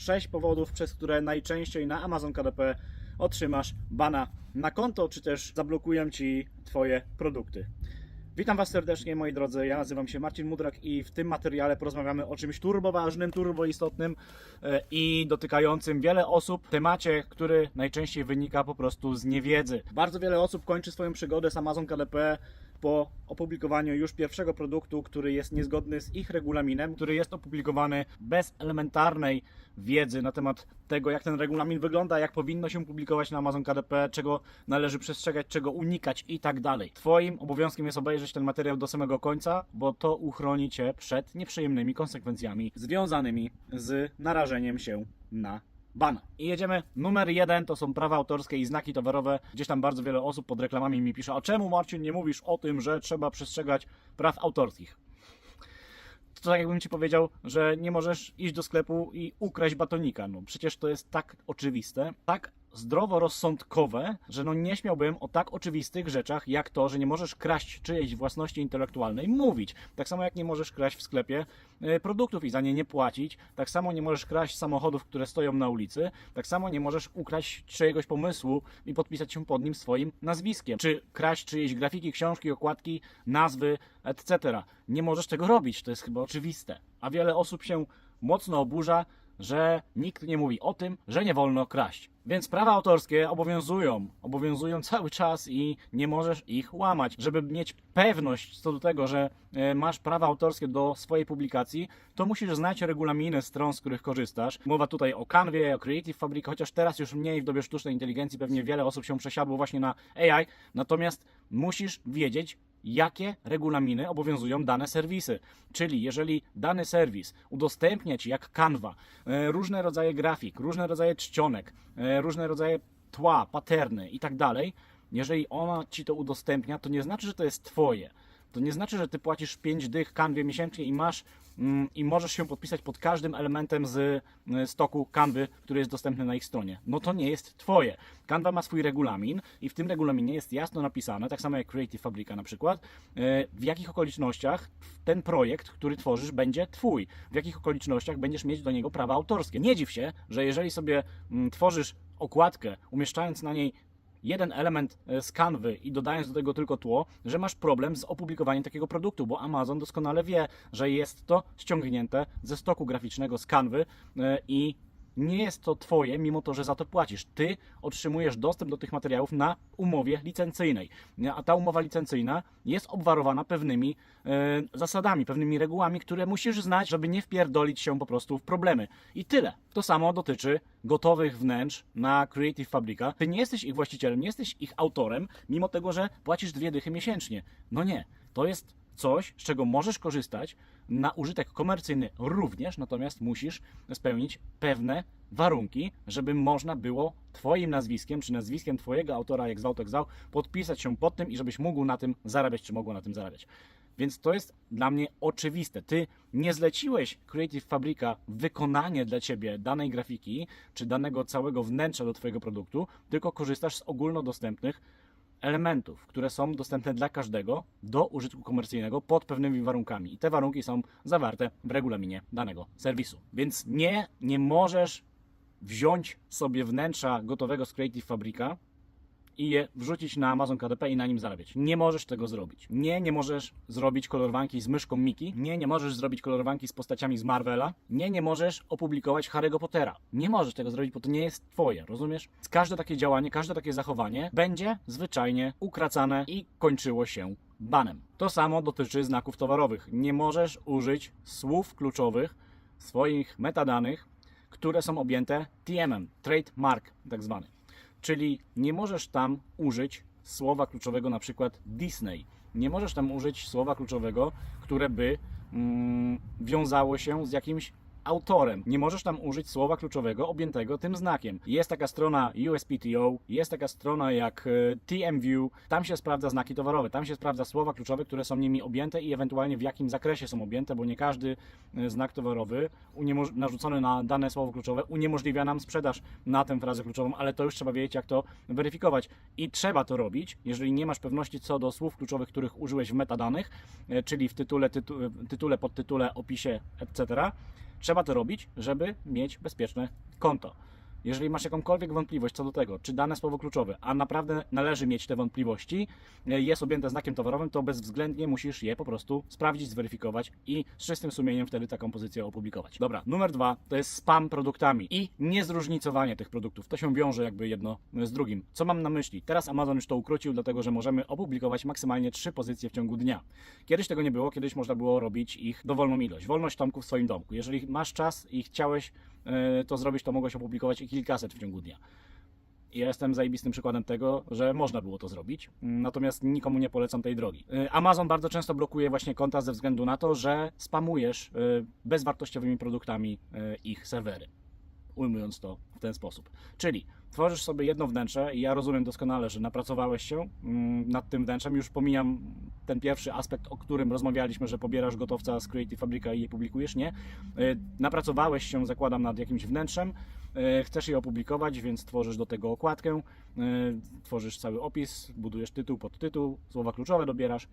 6 powodów, przez które najczęściej na Amazon KDP otrzymasz bana na konto, czy też zablokują Ci Twoje produkty. Witam Was serdecznie, moi drodzy. Ja nazywam się Marcin Mudrak i w tym materiale porozmawiamy o czymś turboważnym, turboistotnym e, i dotykającym wiele osób. Temacie, który najczęściej wynika po prostu z niewiedzy. Bardzo wiele osób kończy swoją przygodę z Amazon KDP po opublikowaniu już pierwszego produktu, który jest niezgodny z ich regulaminem, który jest opublikowany bez elementarnej wiedzy na temat tego, jak ten regulamin wygląda, jak powinno się publikować na Amazon KDP, czego należy przestrzegać, czego unikać i tak dalej. Twoim obowiązkiem jest obejrzeć ten materiał do samego końca, bo to uchroni Cię przed nieprzyjemnymi konsekwencjami związanymi z narażeniem się na bana. I jedziemy. Numer jeden to są prawa autorskie i znaki towarowe. Gdzieś tam bardzo wiele osób pod reklamami mi pisze, a czemu Marcin nie mówisz o tym, że trzeba przestrzegać praw autorskich? To tak jakbym ci powiedział, że nie możesz iść do sklepu i ukraść batonika. No przecież to jest tak oczywiste, tak zdroworozsądkowe, że no nie śmiałbym o tak oczywistych rzeczach, jak to, że nie możesz kraść czyjejś własności intelektualnej mówić. Tak samo jak nie możesz kraść w sklepie e, produktów i za nie nie płacić, tak samo nie możesz kraść samochodów, które stoją na ulicy, tak samo nie możesz ukraść czyjegoś pomysłu i podpisać się pod nim swoim nazwiskiem, czy kraść czyjejś grafiki, książki, okładki, nazwy, etc. Nie możesz tego robić, to jest chyba oczywiste. A wiele osób się mocno oburza, że nikt nie mówi o tym, że nie wolno kraść. Więc prawa autorskie obowiązują, obowiązują cały czas i nie możesz ich łamać. Żeby mieć pewność co do tego, że e, masz prawa autorskie do swojej publikacji, to musisz znać regulaminy stron, z których korzystasz. Mowa tutaj o Canwie, o Creative Fabric, chociaż teraz już mniej w dobie sztucznej inteligencji pewnie wiele osób się przesiadło właśnie na AI, natomiast musisz wiedzieć, jakie regulaminy obowiązują dane serwisy. Czyli jeżeli dany serwis udostępnia Ci jak Canva e, różne rodzaje grafik, różne rodzaje czcionek, e, różne rodzaje tła, paterny i tak dalej, jeżeli ona Ci to udostępnia, to nie znaczy, że to jest Twoje. To nie znaczy, że Ty płacisz 5 dych Canwie miesięcznie i masz i możesz się podpisać pod każdym elementem z y, stoku Canwy, który jest dostępny na ich stronie. No to nie jest Twoje. Canva ma swój regulamin i w tym regulaminie jest jasno napisane, tak samo jak Creative Fabrica na przykład, y, w jakich okolicznościach ten projekt, który tworzysz, będzie Twój. W jakich okolicznościach będziesz mieć do niego prawa autorskie. Nie dziw się, że jeżeli sobie mm, tworzysz okładkę, umieszczając na niej jeden element e, z kanwy i dodając do tego tylko tło, że masz problem z opublikowaniem takiego produktu, bo Amazon doskonale wie, że jest to ściągnięte ze stoku graficznego z kanwy e, i nie jest to Twoje, mimo to, że za to płacisz. Ty otrzymujesz dostęp do tych materiałów na umowie licencyjnej. A ta umowa licencyjna jest obwarowana pewnymi e, zasadami, pewnymi regułami, które musisz znać, żeby nie wpierdolić się po prostu w problemy. I tyle. To samo dotyczy gotowych wnętrz na Creative Fabrica. Ty nie jesteś ich właścicielem, nie jesteś ich autorem, mimo tego, że płacisz dwie dychy miesięcznie. No nie. To jest coś, z czego możesz korzystać na użytek komercyjny również, natomiast musisz spełnić pewne warunki, żeby można było Twoim nazwiskiem, czy nazwiskiem Twojego autora, jak zwał, tak zwał, podpisać się pod tym i żebyś mógł na tym zarabiać, czy mogło na tym zarabiać. Więc to jest dla mnie oczywiste. Ty nie zleciłeś Creative Fabrica wykonanie dla ciebie danej grafiki, czy danego całego wnętrza do Twojego produktu, tylko korzystasz z ogólnodostępnych elementów, które są dostępne dla każdego do użytku komercyjnego pod pewnymi warunkami. I te warunki są zawarte w regulaminie danego serwisu. Więc nie, nie możesz wziąć sobie wnętrza gotowego z Creative Fabrica i je wrzucić na Amazon KDP i na nim zarabiać. Nie możesz tego zrobić. Nie, nie możesz zrobić kolorowanki z myszką Miki. Nie, nie możesz zrobić kolorowanki z postaciami z Marvela. Nie, nie możesz opublikować Harry'ego Pottera. Nie możesz tego zrobić, bo to nie jest twoje, rozumiesz? Każde takie działanie, każde takie zachowanie będzie zwyczajnie ukracane i kończyło się banem. To samo dotyczy znaków towarowych. Nie możesz użyć słów kluczowych swoich metadanych, które są objęte TM-em, trademark tak zwany. Czyli nie możesz tam użyć słowa kluczowego na przykład Disney. Nie możesz tam użyć słowa kluczowego, które by mm, wiązało się z jakimś autorem. Nie możesz tam użyć słowa kluczowego objętego tym znakiem. Jest taka strona USPTO, jest taka strona jak e, TMView, tam się sprawdza znaki towarowe, tam się sprawdza słowa kluczowe, które są nimi objęte i ewentualnie w jakim zakresie są objęte, bo nie każdy e, znak towarowy narzucony na dane słowo kluczowe uniemożliwia nam sprzedaż na tę frazę kluczową, ale to już trzeba wiedzieć, jak to weryfikować. I trzeba to robić, jeżeli nie masz pewności co do słów kluczowych, których użyłeś w metadanych, e, czyli w tytule, tytu- tytule podtytule, opisie, etc Trzeba to robić, żeby mieć bezpieczne konto. Jeżeli masz jakąkolwiek wątpliwość co do tego, czy dane słowo kluczowe, a naprawdę należy mieć te wątpliwości, e, jest objęte znakiem towarowym, to bezwzględnie musisz je po prostu sprawdzić, zweryfikować i z czystym sumieniem wtedy taką pozycję opublikować. Dobra, numer dwa to jest spam produktami i niezróżnicowanie tych produktów. To się wiąże jakby jedno z drugim. Co mam na myśli? Teraz Amazon już to ukrócił, dlatego że możemy opublikować maksymalnie trzy pozycje w ciągu dnia. Kiedyś tego nie było, kiedyś można było robić ich dowolną ilość. Wolność tomków w swoim domku. Jeżeli masz czas i chciałeś e, to zrobić, to mogłeś opublikować ich kilkaset w ciągu dnia. Ja jestem zajebistym przykładem tego, że można było to zrobić, natomiast nikomu nie polecam tej drogi. Y, Amazon bardzo często blokuje właśnie konta ze względu na to, że spamujesz y, bezwartościowymi produktami y, ich serwery. Ujmując to w ten sposób. Czyli tworzysz sobie jedno wnętrze i ja rozumiem doskonale, że napracowałeś się mm, nad tym wnętrzem. Już pomijam ten pierwszy aspekt, o którym rozmawialiśmy, że pobierasz gotowca z Creative Fabrica i je publikujesz. Nie. Napracowałeś się, zakładam, nad jakimś wnętrzem. Y, Chcesz je opublikować, więc tworzysz do tego okładkę, y, tworzysz cały opis, budujesz tytuł, podtytuł, słowa kluczowe dobierasz y,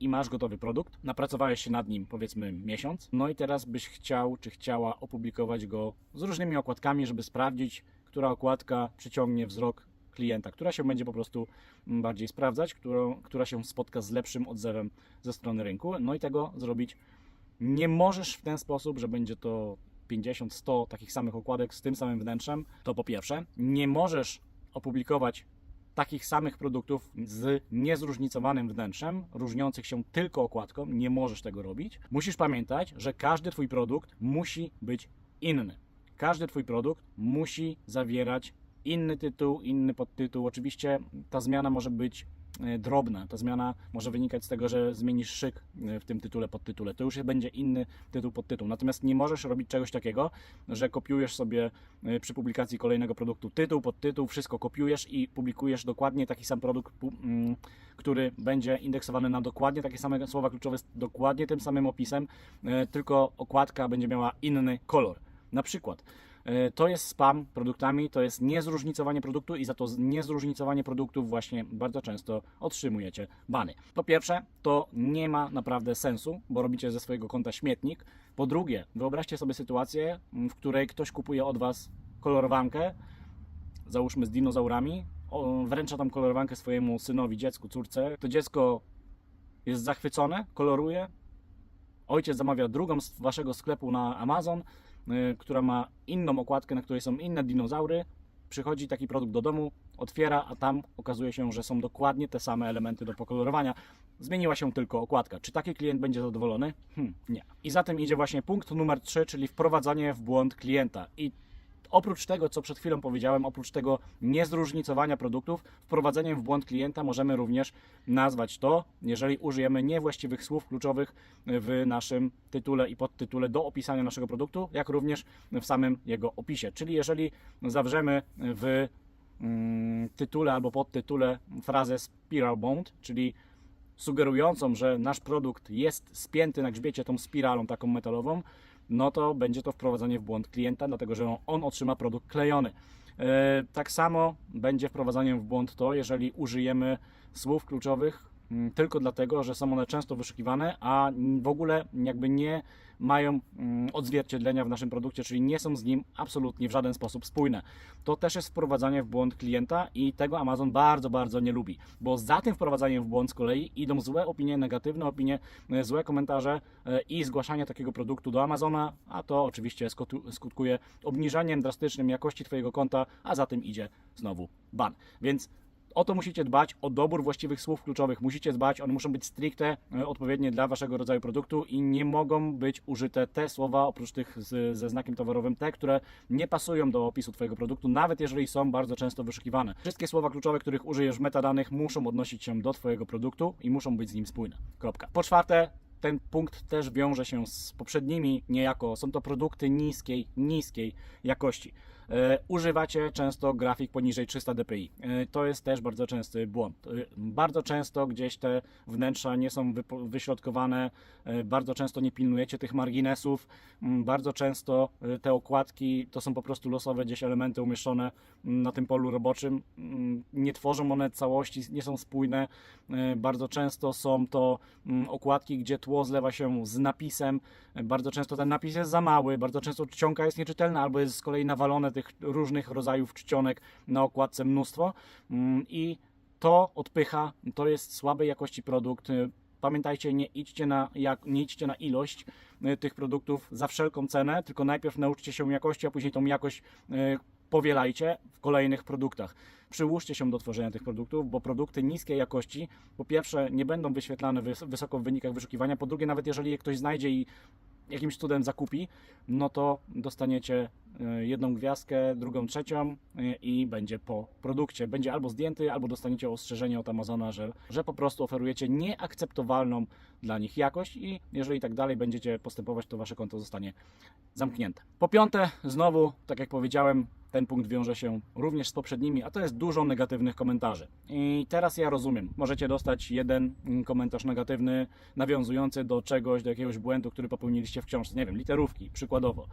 i masz gotowy produkt. Napracowałeś się nad nim powiedzmy miesiąc, no i teraz byś chciał czy chciała opublikować go z różnymi okładkami, żeby sprawdzić, która okładka przyciągnie wzrok klienta, która się będzie po prostu mm, bardziej sprawdzać, którą, która się spotka z lepszym odzewem ze strony rynku. No i tego zrobić nie możesz w ten sposób, że będzie to 50, 100 takich samych okładek z tym samym wnętrzem. To po pierwsze, nie możesz opublikować takich samych produktów z niezróżnicowanym wnętrzem, różniących się tylko okładką. Nie możesz tego robić. Musisz pamiętać, że każdy Twój produkt musi być inny. Każdy Twój produkt musi zawierać inny tytuł, inny podtytuł. Oczywiście ta zmiana może być drobna. Ta zmiana może wynikać z tego, że zmienisz szyk e, w tym tytule, podtytule. To już będzie inny tytuł, podtytuł. Natomiast nie możesz robić czegoś takiego, że kopiujesz sobie e, przy publikacji kolejnego produktu tytuł, podtytuł, wszystko kopiujesz i publikujesz dokładnie taki sam produkt, mm, który będzie indeksowany na dokładnie takie same słowa kluczowe z dokładnie tym samym opisem, e, tylko okładka będzie miała inny kolor. Na przykład e, to jest spam produktami, to jest niezróżnicowanie produktu i za to niezróżnicowanie produktów właśnie bardzo często otrzymujecie bany. Po pierwsze, to nie ma naprawdę sensu, bo robicie ze swojego konta śmietnik. Po drugie, wyobraźcie sobie sytuację, m, w której ktoś kupuje od Was kolorowankę, załóżmy z dinozaurami, wręcza tam kolorowankę swojemu synowi, dziecku, córce. To dziecko jest zachwycone, koloruje. Ojciec zamawia drugą z waszego sklepu na Amazon, która ma inną okładkę, na której są inne dinozaury. Przychodzi taki produkt do domu, otwiera, a tam okazuje się, że są dokładnie te same elementy do pokolorowania. Zmieniła się tylko okładka. Czy taki klient będzie zadowolony? Hmm, nie. I za tym idzie właśnie punkt numer 3, czyli wprowadzanie w błąd klienta. I oprócz tego, co przed chwilą powiedziałem, oprócz tego niezróżnicowania produktów, wprowadzeniem w błąd klienta możemy również nazwać to, jeżeli użyjemy niewłaściwych słów kluczowych w naszym tytule i podtytule do opisania naszego produktu, jak również w samym jego opisie. Czyli jeżeli zawrzemy w mm, tytule albo podtytule frazę spiral bond, czyli sugerującą, że nasz produkt jest spięty na grzbiecie tą spiralą taką metalową, no to będzie to wprowadzenie w błąd klienta, dlatego że on otrzyma produkt klejony. E, Tak samo będzie wprowadzaniem w błąd to, jeżeli użyjemy słów kluczowych tylko dlatego, że są one często wyszukiwane, a w ogóle jakby nie mają mm, odzwierciedlenia w naszym produkcie, czyli nie są z nim absolutnie w żaden sposób spójne. To też jest wprowadzanie w błąd klienta i tego Amazon bardzo, bardzo nie lubi, bo za tym wprowadzaniem w błąd z kolei idą złe opinie, negatywne opinie, e, złe komentarze e, i zgłaszanie takiego produktu do Amazona, a to oczywiście skutkuje obniżaniem drastycznym jakości Twojego konta, a za tym idzie znowu ban. Więc o to musicie dbać, o dobór właściwych słów kluczowych musicie dbać, one muszą być stricte e, odpowiednie dla waszego rodzaju produktu i nie mogą być użyte te słowa, oprócz tych z, ze znakiem towarowym, te, które nie pasują do opisu twojego produktu, nawet jeżeli są bardzo często wyszukiwane. Wszystkie słowa kluczowe, których użyjesz w metadanych muszą odnosić się do twojego produktu i muszą być z nim spójne. Kropka. Po czwarte, ten punkt też wiąże się z poprzednimi niejako. Są to produkty niskiej, niskiej jakości. E, używacie często grafik poniżej 300 dpi. E, to jest też bardzo częsty błąd. E, bardzo często gdzieś te wnętrza nie są wyśrodkowane, bardzo często nie pilnujecie tych marginesów, bardzo często te okładki to są po prostu losowe gdzieś elementy umieszczone na tym polu roboczym. Nie tworzą one całości, nie są spójne. Bardzo często są to okładki, gdzie tło zlewa się z napisem. Bardzo często ten napis jest za mały, bardzo często czcionka jest nieczytelna, albo jest z kolei nawalone tych różnych rodzajów czcionek na okładce mnóstwo. Mm, I to odpycha, to jest słabej jakości produkt. Pamiętajcie, nie idźcie na, jak, nie idźcie na ilość y, tych produktów za wszelką cenę, tylko najpierw nauczcie się jakości, a później tą jakość y, powielajcie w kolejnych produktach. Przyłóżcie się do tworzenia tych produktów, bo produkty niskiej jakości, po pierwsze, nie będą wyświetlane wys- wysoko w wynikach wyszukiwania, po drugie, nawet jeżeli je ktoś znajdzie i jakimś cudem zakupi, no to dostaniecie jedną gwiazdkę, drugą, trzecią y, i będzie po produkcie. Będzie albo zdjęty, albo dostaniecie ostrzeżenie od Amazona, że, że po prostu oferujecie nieakceptowalną dla nich jakość i jeżeli tak dalej będziecie postępować, to wasze konto zostanie zamknięte. Po piąte, znowu, tak jak powiedziałem, ten punkt wiąże się również z poprzednimi, a to jest dużo negatywnych komentarzy. I teraz ja rozumiem, możecie dostać jeden komentarz negatywny nawiązujący do czegoś, do jakiegoś błędu, który popełniliście w książce, nie wiem, literówki przykładowo.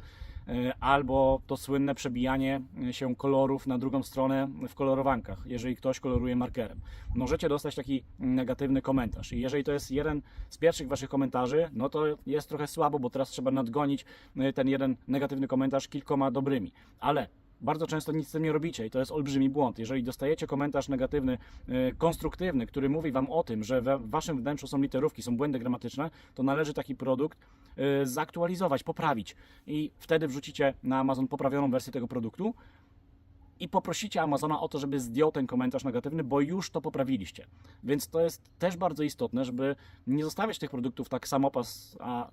E, Albo to słynne przebijanie się kolorów na drugą stronę w kolorowankach, jeżeli ktoś koloruje markerem. Możecie dostać taki negatywny komentarz. I jeżeli to jest jeden z pierwszych Waszych komentarzy, no to jest trochę słabo, bo teraz trzeba nadgonić e, ten jeden negatywny komentarz kilkoma dobrymi. Ale bardzo często nic z tym nie robicie i to jest olbrzymi błąd. Jeżeli dostajecie komentarz negatywny, e, konstruktywny, który mówi Wam o tym, że w Waszym wnętrzu są literówki, są błędy gramatyczne, to należy taki produkt e, zaktualizować, poprawić i wtedy wrzucicie na Amazon poprawioną wersję tego produktu i poprosicie Amazona o to, żeby zdjął ten komentarz negatywny, bo już to poprawiliście. Więc to jest też bardzo istotne, żeby nie zostawiać tych produktów tak samopas, a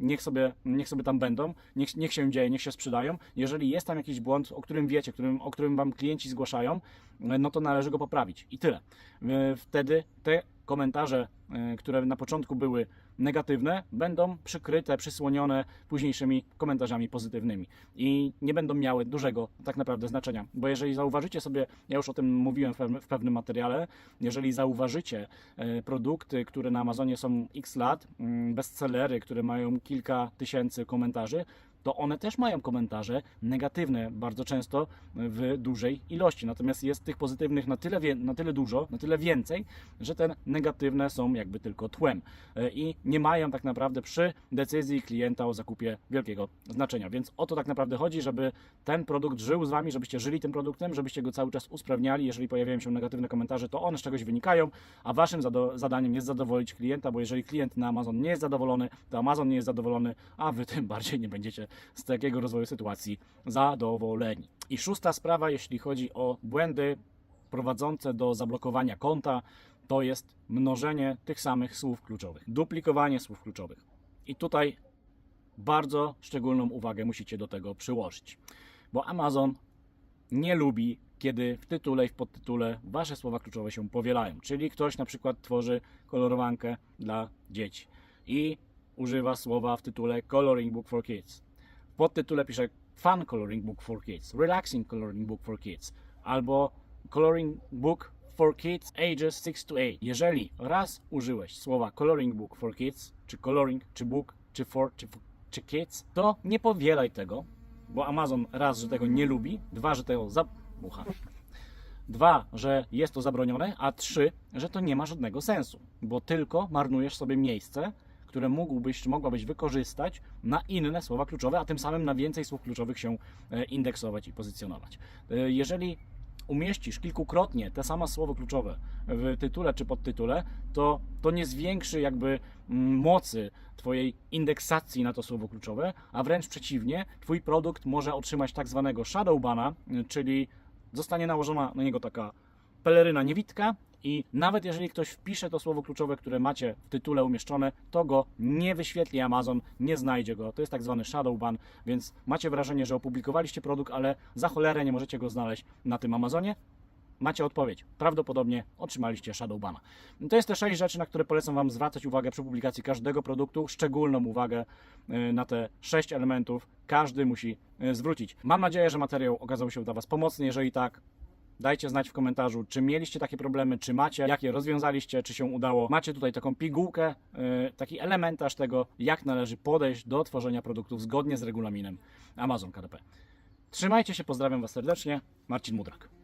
niech sobie, niech sobie tam będą, niech, niech się dzieje, niech się sprzedają. Jeżeli jest tam jakiś błąd, o którym wiecie, którym, o którym Wam klienci zgłaszają, no to należy go poprawić. I tyle. E, Wtedy te komentarze, e, które na początku były negatywne, będą przykryte, przysłonione późniejszymi komentarzami pozytywnymi i nie będą miały dużego tak naprawdę znaczenia. Bo jeżeli zauważycie sobie, ja już o tym mówiłem w pewnym- materiale, jeżeli zauważycie e, produkty, które na Amazonie są x lat, mm, bestsellery, które mają kilka tysięcy komentarzy, to one też mają komentarze negatywne bardzo często w dużej ilości. Natomiast jest tych pozytywnych na tyle, na tyle dużo, na tyle więcej, że te negatywne są jakby tylko tłem E, i nie mają tak naprawdę przy decyzji klienta o zakupie wielkiego znaczenia. Więc o to tak naprawdę chodzi, żeby ten produkt żył z Wami, żebyście żyli tym produktem, żebyście go cały czas usprawniali. Jeżeli pojawiają się negatywne komentarze, to one z czegoś wynikają, a Waszym zadaniem jest zadowolić klienta, bo jeżeli klient na Amazon nie jest zadowolony, to Amazon nie jest zadowolony, a Wy tym bardziej nie będziecie z takiego rozwoju sytuacji zadowoleni. I szósta sprawa, jeśli chodzi o błędy prowadzące do zablokowania konta, to jest mnożenie tych samych słów kluczowych, duplikowanie słów kluczowych. I tutaj bardzo szczególną uwagę musicie do tego przyłożyć, bo Amazon nie lubi, kiedy w tytule i w podtytule wasze słowa kluczowe się powielają. Czyli ktoś na przykład tworzy kolorowankę dla dzieci i używa słowa w tytule Coloring Book for Kids. Podtytule pisze Fun Coloring Book for Kids, Relaxing Coloring Book for Kids albo Coloring Book for Kids ages 6 to 8. Jeżeli raz użyłeś słowa Coloring Book for Kids, czy Coloring, czy Book, czy For, czy, czy Kids, to nie powielaj tego, bo Amazon raz, że tego nie lubi, dwa, że tego zabucha. Dwa, że jest to zabronione, a trzy, że to nie ma żadnego sensu, bo tylko marnujesz sobie miejsce, które mógłbyś, czy mogłabyś wykorzystać na inne słowa kluczowe, a tym samym na więcej słów kluczowych się e, indeksować i pozycjonować. E, Jeżeli umieścisz kilkukrotnie te same słowo kluczowe w tytule czy podtytule, to to nie zwiększy jakby mm, mocy Twojej indeksacji na to słowo kluczowe, a wręcz przeciwnie, Twój produkt może otrzymać tak zwanego shadow bana, czyli zostanie nałożona na niego taka peleryna niewitka i nawet jeżeli ktoś wpisze to słowo kluczowe, które macie w tytule umieszczone, to go nie wyświetli Amazon, nie znajdzie go. To jest tak zwany shadow ban, więc macie wrażenie, że opublikowaliście produkt, ale za cholerę nie możecie go znaleźć na tym Amazonie. Macie odpowiedź. Prawdopodobnie otrzymaliście shadow bana. To jest te sześć rzeczy, na które polecam Wam zwracać uwagę przy publikacji każdego produktu. Szczególną uwagę y, na te sześć elementów każdy musi y, zwrócić. Mam nadzieję, że materiał okazał się dla Was pomocny. Jeżeli tak, Dajcie znać w komentarzu, czy mieliście takie problemy, czy macie, jak je rozwiązaliście, czy się udało. Macie tutaj taką pigułkę, yy, taki elementarz tego, jak należy podejść do tworzenia produktów zgodnie z regulaminem Amazon KDP. Trzymajcie się, pozdrawiam Was serdecznie. Marcin Mudrak.